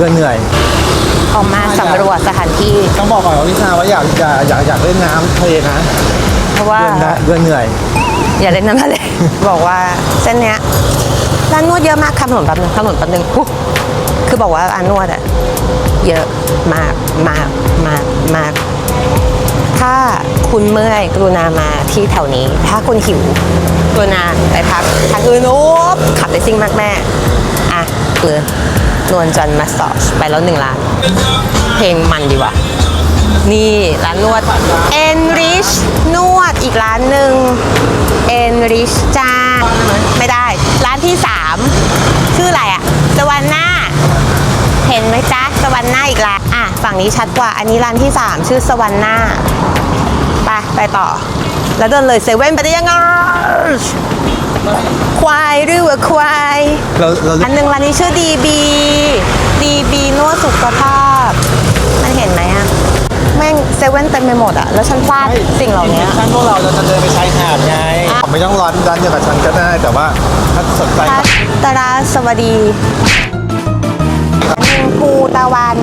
เบื่อเหนื่อย ออกมาสำรวจสถานที่ ต้องบอกก่อนว่าวิชาว่าอยากอยากอยากอยากเล่นน้ำทะเลนะเพราะว่าเบื่อนะเบื่อเหนื่อย อย่าเล่นน้ำทะเล บอกว่าเส้นเนี้ยร้านนวดเยอะมากคำถนนแป๊บนึงคำถนนแป๊บนึงอุ๊ยคือบอกว่าร้านนวดอะเยอะมากมากมากมาก ถ้าคุณเมื่อยกรุณามาที่แถวนี้ ถ้าคุณหิวกรุณาไปพักทางอื่นโอ้ขับไปซิ่งมากแม่อะเปือ นวลจันทร์มาสซอชไปแล้วหนึ่งล้าน เพลงมันดีว่ะ นี่ร้านนวด Enrich นวดอีกร้านหนึ่ง Enrich จ้า ไม่ได้ ร้านที่ 3 ชื่ออะไรอะสวรรค์หน้าเห็นไหมจ๊ะสวรรค์หน้าอีกร้านอะฝั่งนี้ชัดกว่า อันนี้ร้านที่ 3 ชื่อสวรรค์หน้าไปไปต่อ แล้วเดินเลยเซเว่นไปได้ยังไง ควายหรือว่าควาย เราเราอันหนึ่งร้านนี้ชื่อ DB DB นวดสุขภาพ มันเห็นไหมอะแม่งเซเว่นเต็มไปหมดอะแล้วฉันพลาดสิ่งเหล่านี้ท่านพวกเราจะเดินไปชายหาดไงไม่ต้องร้อนร้านเดียวกับฉันก็ได้ แต่ว่าถ้าสนใจพัตราสวัสดีหนึ่งภูตะวัน